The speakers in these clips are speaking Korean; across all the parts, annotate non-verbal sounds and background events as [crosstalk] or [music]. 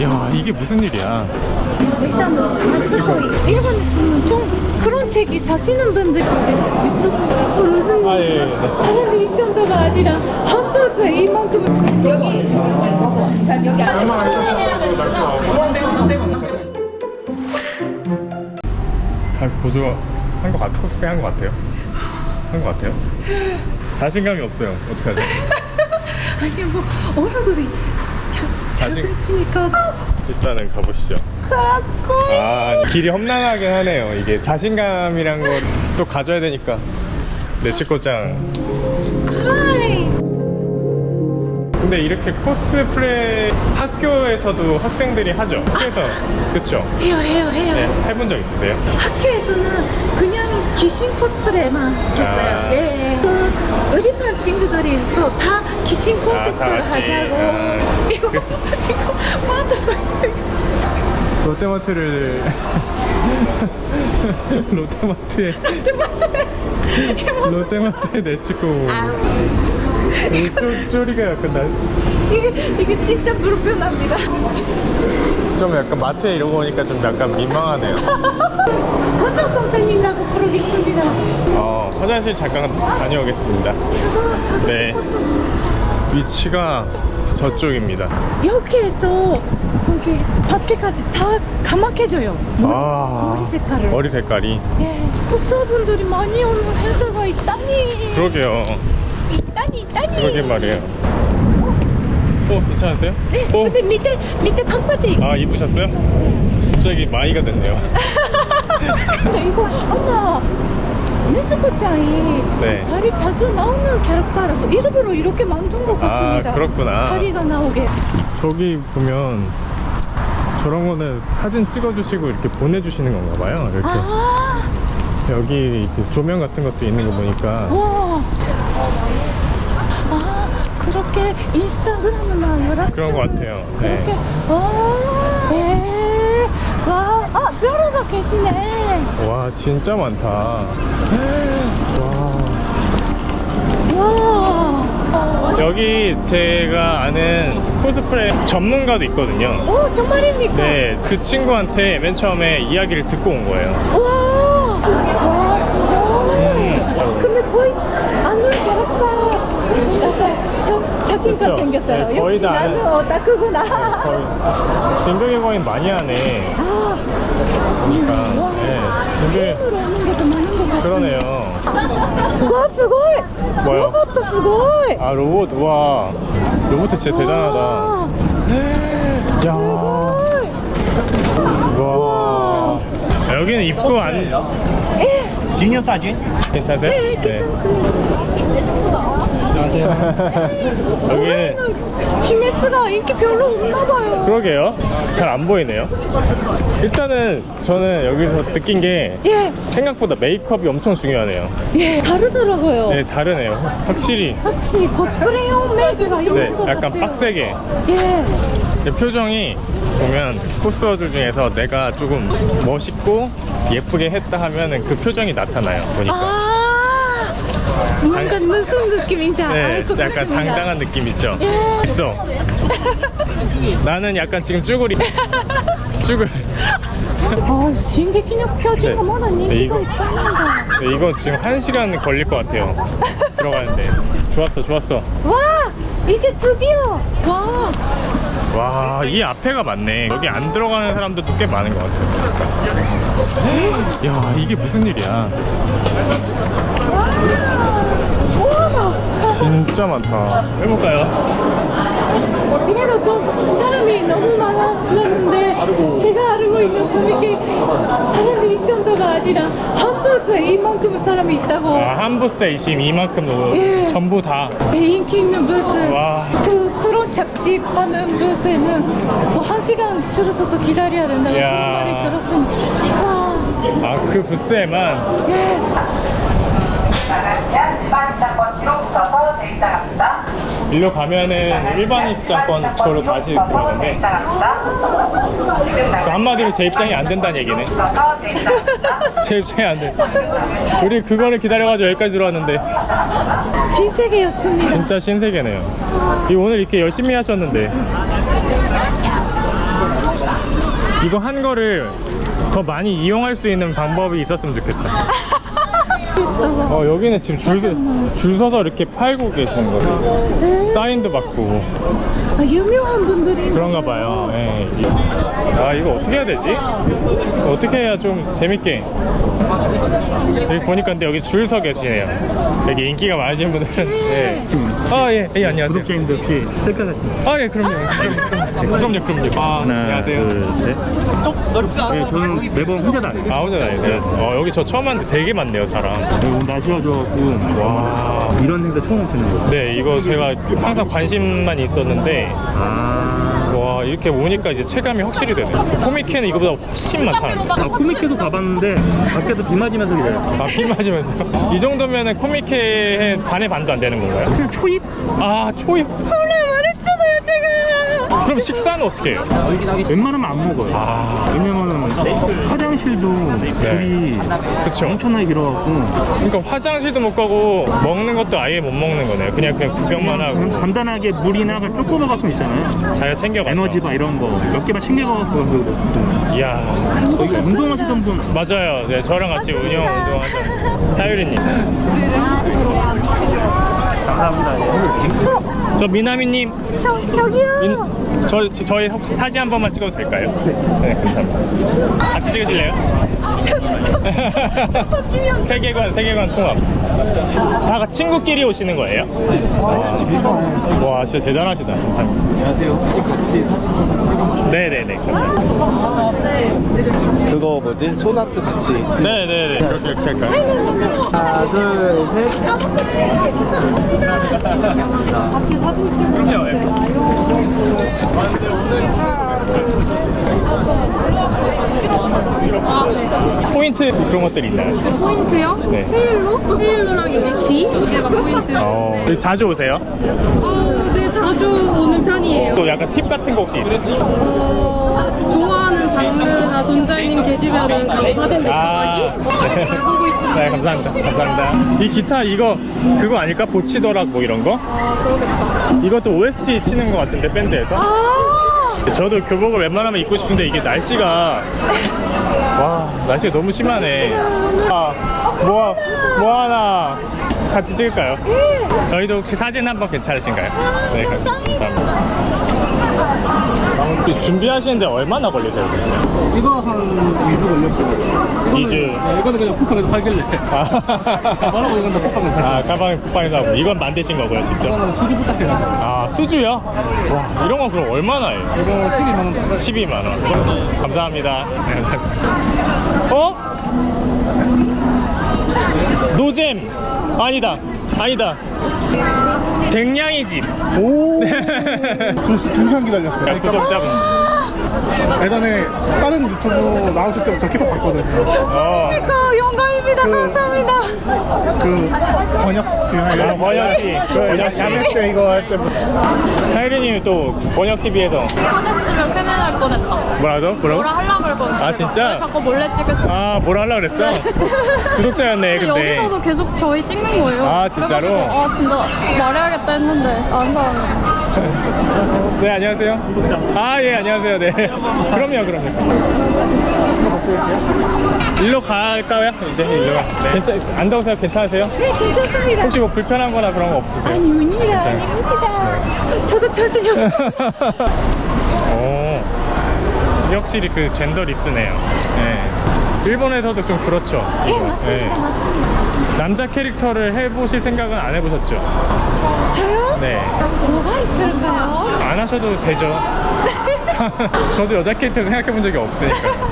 야 이게 무슨 일이야? 일본에서는 좀 그런 책이 사시는 분들 유튜브 아 예. 예. 사람이 이 정도가 아니라 한 번에 이만큼은 다 고조 한것 같, 코스프레 한것 같아요. 한 것 같아요. 자신감이 없어요. 어떡하죠? [laughs] 아니 뭐 얼굴이 작으시니까 일단은 가보시죠. 아 길이 험난하긴 하네요. 이게 자신감이란 걸 또 가져야 되니까. 내 치코짱. 근데 이렇게 코스프레 학교에서도 학생들이 하죠. 학교에서 그쵸? 해요 해요 해요 네, 해본 적 있으세요? 학교에서는 그냥 귀신 코스프레만 했어요. 아. 예. 그 의리판 친구들이서 다 귀신 아, 다 콘서트를 같이. 하자고. 아. [laughs] 이거 이거 만들었어요. 롯데마트를 [laughs] 롯데마트에 롯데마트에 내치고 이 쪼, 쪼리가 약간 나, 이게 이게 진짜 불편합니다. 좀 약간 마트에 이러고 오니까 좀 약간 민망하네요. [laughs] 화장 선생님이라고 부르겠습니다. 어, 화장실 잠깐 다녀오겠습니다. 저도 가고 네. 싶었어. 위치가 저쪽입니다. 여기에서 거기 밖에까지 다 까맣게져요. 아, 머리 색깔을. 머리 색깔이. 예. 코스분들이 많이 오는 회사가 있다니. 그러게요. 있다니 있다니. 그러게 말이에요. 어, 괜찮으세요? 네. 어, 근데 밑에 밑에 반바지. 아, 이쁘셨어요? 갑자기 마이가 됐네요. 근데 이거 아마 네즈코짱이 네. 다리 자주 나오는 캐릭터라서 일부러 이렇게 만든 것 아, 같습니다. 그렇구나. 다리가 나오게. 저기 보면 저런 거는 사진 찍어주시고 이렇게 보내주시는 건가 봐요. 이렇게 아, 여기 조명 같은 것도 있는 거 보니까 와. 아, 그렇게 인스타그램이나 연락 그런 것 같아요. 네. 그렇게. 와. 네. 와. 아, 저러서 계시네. 와 진짜 많다. 와 와. 여기 제가 아는 코스프레 전문가도 있거든요. 오, 정말입니까? 네, 그 친구한테 맨 처음에 이야기를 듣고 온 거예요. 와. 와, 진짜. 근데 거의 아는 캐릭터. 저 자 신감 그쵸? 생겼어요. 네, 거의 역시 다 아는- 나는 오타쿠구나. 거의 진격의 거인 많이 하네. 아, 보니까. 와. 네. 근데 팀으로 오는 게 더 많은 것 같아요. 그러네요. 와, すごい. 뭐요? 로봇도 すごい. 아 로봇 와 로봇 진짜 대단하다. 와, 야. 와. 와. 여기는 입구 안 예, 今天大军， 괜찮으세요? 네, 괜찮습니다. [laughs] 여기는 히메츠가 인기 별로 없나 봐요. 그러게요. 잘 안 보이네요. 일단은 저는 여기서 느낀 게 예, 생각보다 메이크업이 엄청 중요하네요. 예, 다르더라고요. 네, 다르네요. 확실히. 확실히 코스프레용 메이크가 있는 네, 것 약간 같아요. 빡세게. 예. 근데 표정이 보면 코스어들 중에서 내가 조금 멋있고 예쁘게 했다 하면은 그 표정이 나타나요. 보니까. 아, 뭔가 무슨 느낌인지 네, 알것 약간 같습니다. 당당한 느낌 있죠? 예. 있어. 나는 약간 지금 쭈구리. 쭈글. 아, 표지가 네. 뭐다 네, 인기가 이거- 있답니다. 네, 이건 지금 한 시간 걸릴 것 같아요. 들어가는데. 좋았어, 좋았어. 와, 이제 드디어. 와, 와, 이 앞에가 많네. 여기 안 들어가는 사람들도 꽤 많은 것 같아요. 야, 이게 무슨 일이야. 진짜 많다. 해볼까요? 그래도 좀 사람이 너무 많았는데 제가 알고 있는 코미케 사람이 이 정도가 아니라 한 부스에 이만큼 사람이 있다고 아, 한 부스에 지금 이만큼 예. 전부 다. 네, 인기 있는 부스 와. 그 그런 잡지 파는 부스에는 뭐 한 시간 줄을 서서 기다려야 된다고 그런. 말이 들었으니 와 아, 그 부스에만. 예. 일로 가면은 일반 입장권 저로 다시 들어가는데 그 한마디로 제 입장이 안 된다는 얘기네. [laughs] 제 입장이 안 돼. 우리 그거를 기다려가지고 여기까지 들어왔는데 신세계였습니다 진짜 신세계네요. 이 오늘 이렇게 열심히 하셨는데 이거 한 거를 더 많이 이용할 수 있는 방법이 있었으면 좋겠다. [laughs] 어, 여기는 지금 줄, 서- 줄 서서 이렇게 팔고 계시는 거예요. 사인도 받고. 아, 유명한 분들이 그런가 봐요. 예. 아, 이거 어떻게 해야 되지? 어떻게 해야 좀 재밌게. 여기 보니까 근데 여기 줄 서 계시네요. 여기 인기가 많으신 분들은. 예. 아, 예, 예, 안녕하세요. 구독자님들 혹시 셀카 사진 아, 예, 그럼요. 그럼요, 그럼요. 그럼요. 아, 하나 안녕하세요. 둘 셋 네, 저는 매번 혼자 다녀요 아, 혼자 다니세요? 어, 여기 저 처음 왔는데 되게 많네요, 사람. 오늘 날씨가 좋아갖고 와. 이런 행사 처음 오시는 거예요 네, 이거 제가 항상 관심만 있었는데, 아, 와, 이렇게 오니까 이제 체감이 확실히 되네. 코미케는 이거보다 훨씬 많다. 아 코미케도 가봤는데 밖에서 비 맞으면서 기다렸어 아, 비 맞으면서. 이 정도면은 코미케의 반의 반도 안 되는 건가요? 초입? 아, 초입. 원래 말했잖아요 제가 그럼 식사는 어떻게 해요? 웬만하면 안 먹어요 아, 왜냐면은 화장실도 줄이 그쵸. 엄청나게 길어갖고 그러니까 화장실도 못 가고 먹는 것도 아예 못 먹는 거네요. 그냥 그냥 구경만 하고 그냥 간단하게 물이나 그 쪼꼬바 같은 거 있잖아요 잘 챙겨가서. 에너지바 이런 거 몇 개만 챙겨가갖고 그 이야, 거기 운동하시던 분 맞아요. 네, 저랑 같이 운영 운동하던 사유리님. 감사합니다 예. 저 미나미님, 저, 저기요 민, 저 저희 혹시 사진 한 번만 찍어도 될까요? 네, 감사합니다. 같이 찍으실래요? 섞이면 [laughs] 세계관 세계관 통합. 다 같이 친구끼리 오시는 거예요? 와, 와 진짜 대단하시다. 감사합니다. 안녕하세요. 혹시 같이 사진 찍어? 네네네. 그거 뭐지? 소나트 같이. 네네네. 그렇게 이렇게 할까요? 하나, 둘, 셋. [laughs] 같이 사진 그럼요. 예. 포인트 그런 것들이 있나요? 포인트요? 네. 헤일로? 헤일로랑 여기 귀? 두 개가 포인트. 어, 네. 자주 오세요? 어, 네, 자주 오는 편이에요. 또 약간 팁 같은 거 혹시 있으세요? 어, 좋아하는 장르나 존잘님 계시면은 가서 사진 아, 대처하기? 잘 보고 있습니다. 네, 감사합니다. 감사합니다. 이 기타 이거 그거 아닐까? 보치더락 뭐 이런 거? 아, 그러겠다. 이것도 OST 치는 거 같은데 밴드에서? 아 저도 교복을 웬만하면 입고 싶은데 이게 날씨가 와 날씨가 너무 심하네. 아, 뭐, 뭐 하나 같이 찍을까요? 저희도 혹시 사진 한번 괜찮으신가요? 네, 감사합니다. 아, 준비하시는데 얼마나 걸리세요? 이거 한 2주 걸렸고. 2주. 네, 이거는 그냥 쿠팡에서 팔길래. 아, [laughs] 뭐라고 이건 다 쿠팡에서 사. 아 가방에 쿠팡에서 하고 이건 만드신 거고요 직접? 이거는 수주 부탁해가지고. 아 수주요? 와 이런 건 그럼 얼마나 해요? 이거 12만원. 12만 원. 감사합니다. 네, 감사합니다. 어? 노잼 아니다 아니다. 댕냥이 집. 오! [laughs] 두, 두 시간 기다렸어요. 자, 구독자분. 예전에 다른 유튜브 나오실 때부터 계속 봤거든요. 어. 그 영광입니다 감사합니다 그, 번역 씨. 아, 번역 씨. 그, 번역 씨. 야매 때 이거 할 때부터. 하이리님이 또 번역 TV에서 화냈으면 큰일 날 뻔했다. 뭐라도? 뭐라고? 뭐라 하려고 할 뻔했다. 아, 진짜? 자꾸 몰래 찍으시 아 뭐라 하려 그랬어? 구독자였네 근데. 여기서도 계속 저희 찍는 거예요. 아, 진짜로? 그래가지고, 아, 진짜 말해야겠다 했는데, 안 사람이. [laughs] 네 안녕하세요. 구독자. 아 예 안녕하세요. 네. [laughs] 그럼요 그럼요. 일로 갈까요? 이제 일로. 네. 괜찮 안 더우세요? 괜찮으세요? 네 괜찮습니다 혹시 뭐 불편한 거나 그런 거 없으세요? 아닙니다 괜찮아요. 아닙니다 저도 자신이 없어 오, 확실히 그 젠더 리스네요. 네. 일본에서도 좀 그렇죠. 네 이거. 맞습니다 네. 맞습니다 남자 캐릭터를 해보실 생각은 안 해보셨죠? 저요? 네. 뭐가 있을까요? 안 하셔도 되죠. [laughs] 저도 여자 캐릭터 생각해본 적이 없으니까요.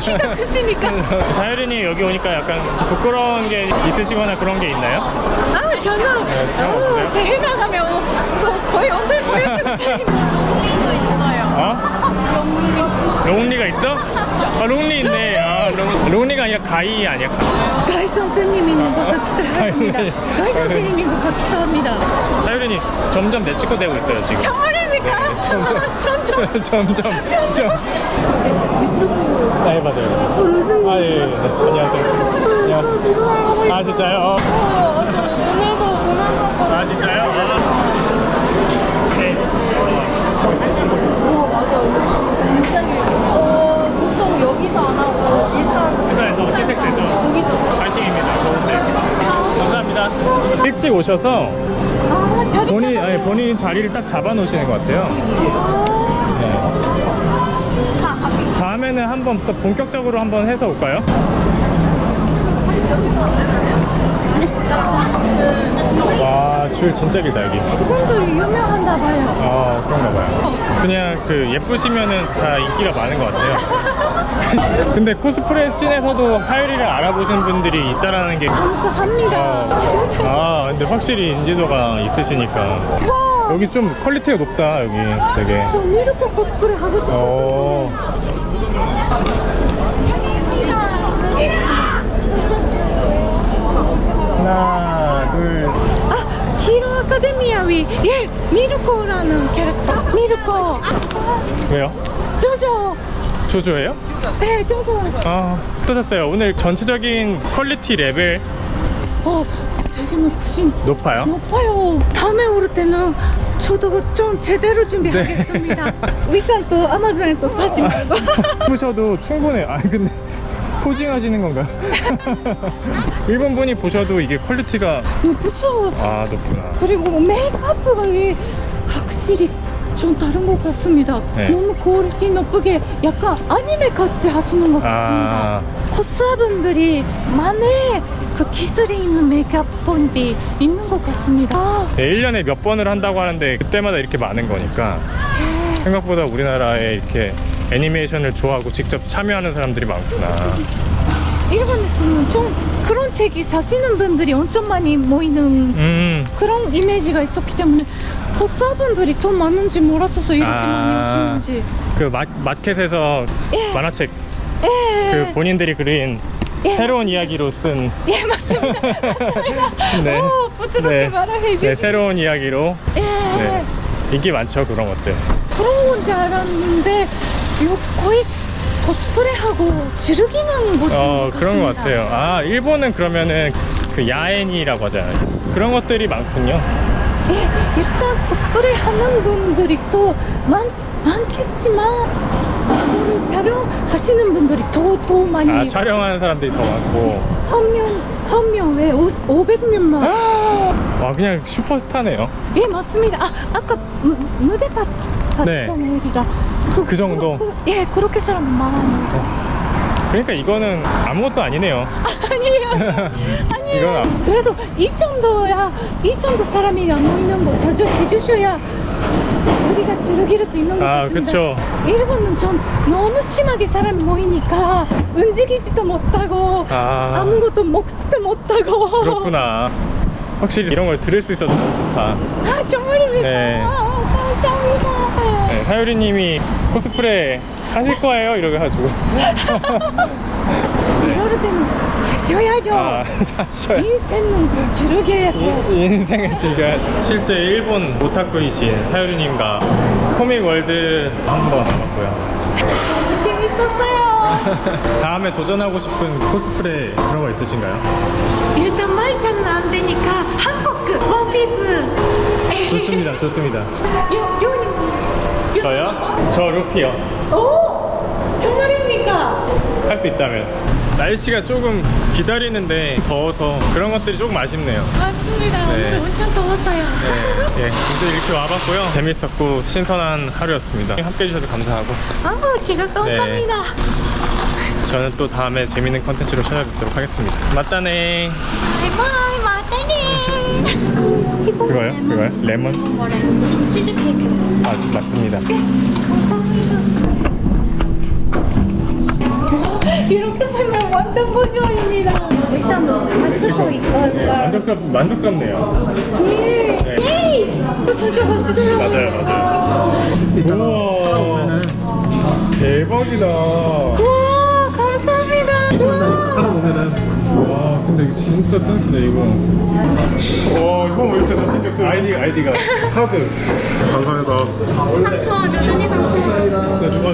기다리시니까 [laughs] [laughs] 자유린이 여기 오니까 약간 부끄러운 게 있으시거나 그런 게 있나요? 아 저는 그런 거 어, 없어요? 대회 나가면 거, 거의 언들 보여주는 롱리가 있어? 아, 롱리 있네. 아, 롱, 롱리가 아니라 가이 아니야? 가- 가이 선생님인 것 같기도 합니다 가이 선생님인 것 같기도 합니다 자유린이 점점 내치고 되고 있어요, 지금. 정말입니까? [laughs] [laughs] 점점. 점점 점점. 점. 아, 해봐요. 아, 예, 예. 네. 안녕하세요. 안녕하세요. 아, 진짜요? 어. 오늘 오셔서 아, 자리 본인. 아니 본인 자리를 딱 잡아 놓으시는 것 같아요. 네. 다음에는 한번 또 본격적으로 한번 해서 올까요? 와, 줄 진짜 길다 여기. 그분들이 유명한가 봐요. 아, 그런가 봐요. 그냥 그 예쁘시면은 다 인기가 많은 것 같아요. [laughs] 근데 코스프레 씬에서도 하율이를 알아보시는 분들이 있다라는 게 감사합니다. 아, 진짜. 아, 근데 확실히 인지도가 있으시니까. 와, 여기 좀 퀄리티가 높다, 여기 되게. 저 미르코 코스프레 하고 싶어요. 어, 하나, 둘, 아카데미아 위, 예, 미르코라는 캐릭터. 미르코. 왜요? 조조. 조조예요? 네, 조조. 아, 어떠셨어요? 오늘 전체적인 퀄리티 레벨 어, 되게 높으신, 높아요? 높아요. 다음에 올 때는 저도 좀 제대로 준비하겠습니다. [laughs] 위산도 아마존에서 사지 말고. [laughs] 보셔도 충분해요. 아니, 근데 포징하시는 건가요? [laughs] 일본 분이 보셔도 이게 퀄리티가 높으셔. 아, 높구나. 그리고 메이크업가 이 확실히 좀 다른 것 같습니다. 네. 너무 퀄리티 높게 약간 아니메 같이 하시는 것 같습니다. 아. 코스분들이 만에 그 기술이 있는 메이크업 본비 있는 것 같습니다. 아, 네, 1년에 몇 번을 한다고 하는데 그때마다 이렇게 많은 거니까 생각보다 우리나라에 이렇게 애니메이션을 좋아하고 직접 참여하는 사람들이 많구나. 일본에서는 좀 그런 책이 사시는 분들이 엄청 많이 모이는 음, 그런 이미지가 있었기 때문에 코스분들이 더 많은지 몰랐어서 이렇게 아. 많이 오시는지. 그 마, 마켓에서 예. 만화책 예. 그 본인들이 그린 예. 새로운 이야기로 쓴 예, 맞습니다. [laughs] 네. 오, 부드럽게 말을 해주시 네, 새로운 이야기로 예. 네. 인기 많죠 그런 것들. 그런 건지 알았는데 여기 거의 코스프레하고 즐기는 곳인 어것 그런 것. 같아요. 아 일본은 그러면은 그 야엔이라고 하잖아요. 그런 것들이 많군요. 예, 일단 코스프레 하는 분들이 또 많, 많겠지만 촬영하시는 분들이 더, 더 많이 아 촬영하는 사람들이 더 많고. 한명 한 명 왜 500명만 와 그냥 슈퍼스타네요. 예 맞습니다 아 아까 무, 무대 봤, 네. 봤잖아요 우리가 그 정도? 그, 예 그렇게 사람 많아요 그러니까 이거는 아무것도 아니네요. [laughs] 아니에요 아니에요 이건 아- 그래도 이 정도야 이 정도 사람이 안 모이는 거 자주 해주셔야 우리가 즐길 수 있는 것 아, 같습니다 그쵸. 일본은 좀 너무 심하게 사람이 모이니까 움직이지도 못하고 아. 아 무것도 먹지도 못하고 그렇구나. 확실히 이런 걸 들을 수 있어서 너무 좋다. 아 정말입니다 네. 아, 감사합니다 네, 사유리님이 코스프레 하실 거예요? 해가지고. 이럴 때는 하셔야죠 아, [laughs] 사셔요. 인생은 즐겨야죠 이- 인생을 즐겨야죠. 실제 일본 오타쿠이신 사유리님과 코믹 월드 한번 남았고요. 재밌었어요 [laughs] 다음에 도전하고 싶은 코스프레 그런 거 있으신가요? 일단 말차는 안 되니까 한국 그 원피스 좋습니다, 좋습니다. 요, 요님 저요? 저 루피요. 오 정말입니까? 할 수 있다면. 날씨가 조금 기다리는데 더워서 그런 것들이 조금 아쉽네요. 맞습니다 네. 오늘 엄청 더웠어요 네, 예, 근데 이렇게 와봤고요. 재밌었고 신선한 하루였습니다. 함께 해주셔서 감사하고 아 제가 감사합니다 저는 또 다음에 재밌는 컨텐츠로 찾아뵙도록 하겠습니다. 맞다네. 바이바이 마다니 그거요? 그거요? 레몬? 치즈 케이크. 아, 맞습니다. 감사합니다 이렇게 보면 완전 고조입니다 맞춰서 네, 입고 만족스럽, 만족스럽네요. 예! 예! 또 찾아가시더라고요 맞아요, 맞아요. 우와. 대박이다. 와 감사합니다 와. 살아보면은 와, 근데 이거 진짜 센스네, 이거. 와, 이거 왜 이렇게 잘생겼어요? 아이디, 아이디가. 카드. 감사합니다. 상처, 여전히 상처. 네, 누가.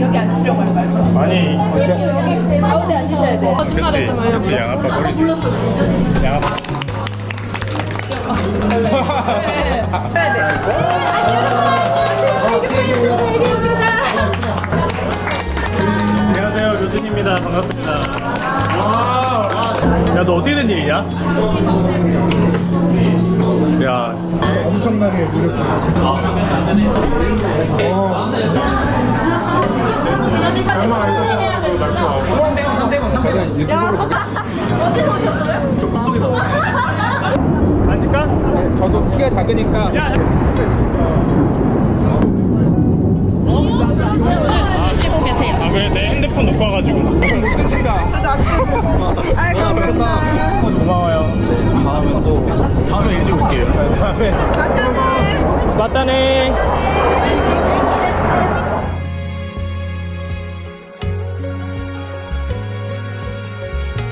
여기 앉으시려고 할까요? 아니, 여기 가운데 앉으셔야 돼. 그치, 그치, 양 아빠 머리지. 양아빠. 안녕하세 요, 류진입니다. 반갑습니다. 야, 너 어떻게 된 일이냐? 야, 엄청나게 노력해. 얼마 알고 앉을까? 저도 키가 작으니까 야, 쉬 바빠가지고. 힘드신다. 아이 아, 감사합니다. 고마워요. 다음에 또 다음에 일찍 올게요. 다음에. 맞다네. 맞다네.